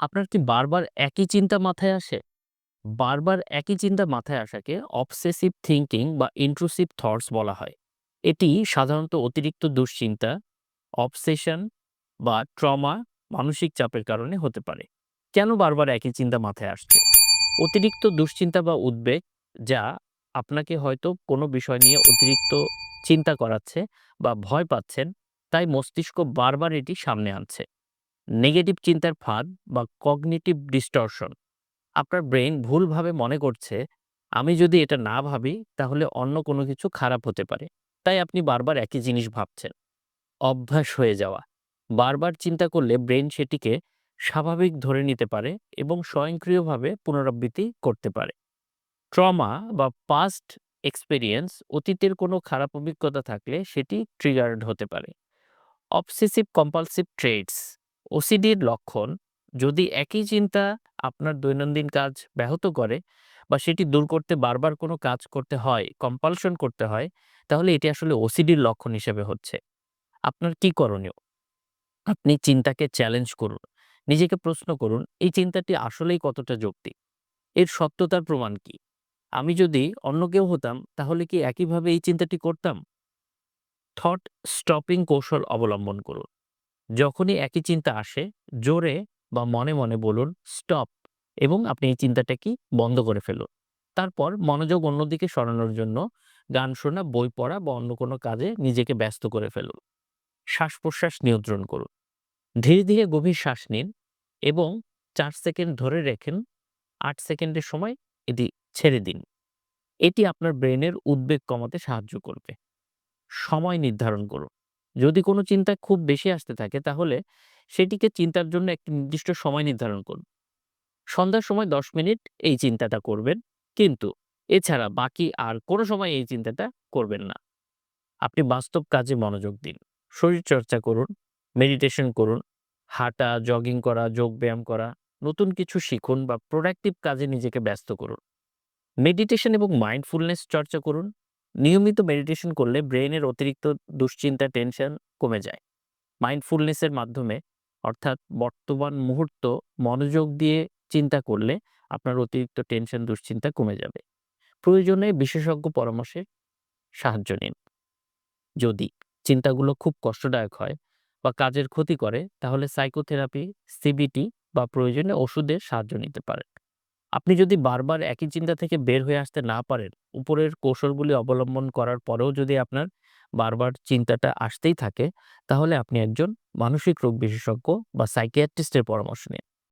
আপনার কি বারবার একই চিন্তা মাথায় আসে? বারবার একই চিন্তা মাথায় আসাকে অবসেসিভ থিংকিং বা ইন্ট্রুসিভ থটস বলা হয়। এটি সাধারণত অতিরিক্ত দুশ্চিন্তা, অবসেশন বা ট্রমা, মানসিক চাপের কারণে হতে পারে। কেন বারবার একই চিন্তা মাথায় আসছে? অতিরিক্ত দুশ্চিন্তা বা উদ্বেগ যা আপনাকে হয়তো কোনো বিষয় নিয়ে অতিরিক্ত চিন্তা করাচ্ছে বা ভয় পাচ্ছেন, তাই মস্তিষ্ক বারবার এটি সামনে আনছে। নেগেটিভ চিন্তার ফাঁদ বা কগনিটিভ ডিস্টরশন। আপনার ব্রেন ভুলভাবে মনে করছে, আমি যদি এটা না ভাবি, তাহলে অন্য কোনো কিছু খারাপ হতে পারে। তাই আপনি বারবার একই জিনিস ভাবছেন। অভ্যাস হয়ে যাওয়া। বারবার চিন্তা করলে ব্রেন সেটিকে স্বাভাবিক ধরে নিতে পারে এবং স্বয়ংক্রিয়ভাবে পুনরাবৃত্তি করতে পারে। ট্রমা বা পাস্ট এক্সপেরিয়েন্স অতীতের কোনো খারাপ অভিজ্ঞতা থাকলে সেটি ট্রিগার্ড হতে পারে। অবসেসিভ কম্পালসিভ ট্রেডস ওসিডির লক্ষণ যদি একই চিন্তা আপনার দৈনন্দিন কাজ ব্যাহত করে বা সেটি দূর করতে বারবার কোনো কাজ করতে হয় কম্পালশন করতে হয়, তাহলে এটি আসলে ওসিডির লক্ষণ হিসেবে হচ্ছে। আপনার কি করণীয়? আপনি চিন্তাকে চ্যালেঞ্জ করুন, নিজেকে প্রশ্ন করুন, এই চিন্তাটি আসলেই কতটা যৌক্তিক? এর সত্যতার প্রমাণ কি? আমি যদি অন্য কেউ হতাম, তাহলে কি একইভাবে এই চিন্তাটি করতাম? থট স্টপিং কৌশল অবলম্বন করুন। যখনই একই চিন্তা আসে, জোরে বা মনে মনে বলুন, স্টপ এবং আপনি এই চিন্তাটাকে বন্ধ করে ফেলুন। তারপর মনোযোগ অন্যদিকে সরানোর জন্য গান শোনা, বই পড়া বা অন্য কোনো কাজে নিজেকে ব্যস্ত করে ফেলুন। শ্বাস প্রশ্বাস নিয়ন্ত্রণ করুন। ধীরে ধীরে গভীর শ্বাস নিন এবং চার সেকেন্ড ধরে রেখেন, আট সেকেন্ডের সময় এটি ছেড়ে দিন। এটি আপনার ব্রেনের উদ্বেগ কমাতে সাহায্য করবে। সময় নির্ধারণ করুন। যদি কোনো চিন্তা খুব বেশি আসতে থাকে, তাহলে সেটিকে চিন্তার জন্য একটি নির্দিষ্ট সময় নির্ধারণ করুন। সন্ধ্যার সময় দশ মিনিট এই চিন্তাটা করবেন, কিন্তু এছাড়া বাকি আর কোনো সময় এই চিন্তাটা করবেন না। আপনি বাস্তব কাজে মনোযোগ দিন। শরীর চর্চা করুন, মেডিটেশন করুন, হাঁটা, জগিং করা, যোগ ব্যায়াম করা, নতুন কিছু শিখুন বা প্রোডাক্টিভ কাজে নিজেকে ব্যস্ত করুন। মেডিটেশন এবং মাইন্ডফুলনেস চর্চা করুন নিয়মিত মেডিটেশন করলে ব্রেনের অতিরিক্ত দুশ্চিন্তা টেনশন কমে যায়। মাইন্ডফুলনেসের মাধ্যমে, অর্থাৎ বর্তমান মুহূর্ত মনোযোগ দিয়ে চিন্তা করলে আপনার অতিরিক্ত টেনশন দুশ্চিন্তা কমে যাবে। প্রয়োজনে বিশেষজ্ঞ পরামর্শের সাহায্য নিন। যদি চিন্তাগুলো খুব কষ্টদায়ক হয় বা কাজের ক্ষতি করে, তাহলে সাইকোথেরাপি সিবিটি বা প্রয়োজনে ওষুধের সাহায্য নিতে পারেন। আপনি যদি বারবার একই চিন্তা থেকে বের হয়ে আসতে না পারেন, উপরের কৌশলগুলি অবলম্বন করার পরেও যদি আপনার বারবার চিন্তাটা আসতেই থাকে, তাহলে আপনি একজন মানসিক রোগ বিশেষজ্ঞ বা সাইকিয়াট্রিস্টের পরামর্শ নিন।